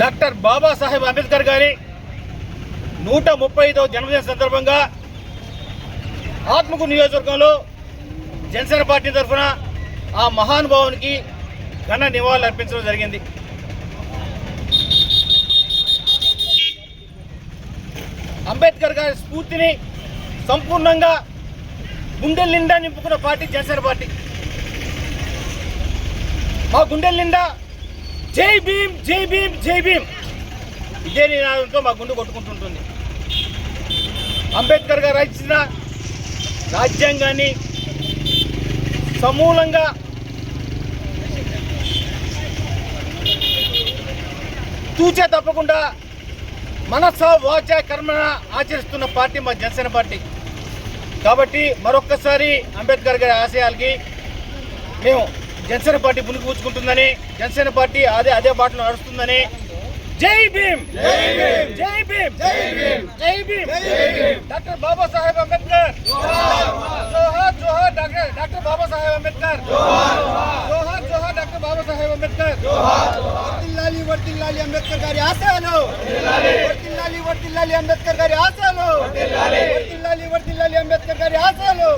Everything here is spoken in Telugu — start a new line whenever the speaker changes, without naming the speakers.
డాక్టర్ బాబాసాహెబ్ అంబేద్కర్ గారి నూట ముప్పై ఐదవ జన్మదిన సందర్భంగా ఆత్మకు నియోజకవర్గంలో జనసేన పార్టీ తరఫున ఆ మహానుభావునికి ఘన నివాళులు అర్పించడం జరిగింది. అంబేద్కర్ గారి స్ఫూర్తిని సంపూర్ణంగా గుండెల నిండా నింపుకున్న పార్టీ జనసేన పార్టీ. మా గుండెల నిండా జై భీమ్ జై భీమ్ జై భీమ్. ఇదే నినాదంతో మా గుండె కొట్టుకుంటుంటుంది. అంబేద్కర్ గారు రచించిన రాజ్యాంగాన్ని సమూలంగా తూచే తప్పకుండా మనస వాచ కర్మన ఆచరిస్తున్న పార్టీ మా జనసేన పార్టీ. కాబట్టి మరొక్కసారి అంబేద్కర్ గారి ఆశయాలకి మేము జనసేన పార్టీ ముందుకు పూచుకుంటుందని జనసేన పార్టీ అదే అదే బాటలో నడుస్తుందని. జై భీమ్! జై భీమ్! జై భీమ్! జై భీమ్! డాక్టర్ బాబాసాహెబ్ అంబేద్కర్! జోహార్! జోహార్ డాక్టర్ డాక్టర్ బాబాసాహెబ్ అంబేద్కర్! జోహార్! జోహార్ డాక్టర్ బాబాసాహెబ్ అంబేద్కర్!
వర్తిల్లాలి వర్తిల్లాలి అంబేద్కర్ గారి ఆశయాలు వర్తిల్లాలి! వర్తిల్లాలి అంబేద్కర్ గారి ఆశయాలు వర్తిల్లాలి! వర్తిల్లాలి అంబేద్కర్ గారి ఆశయాలు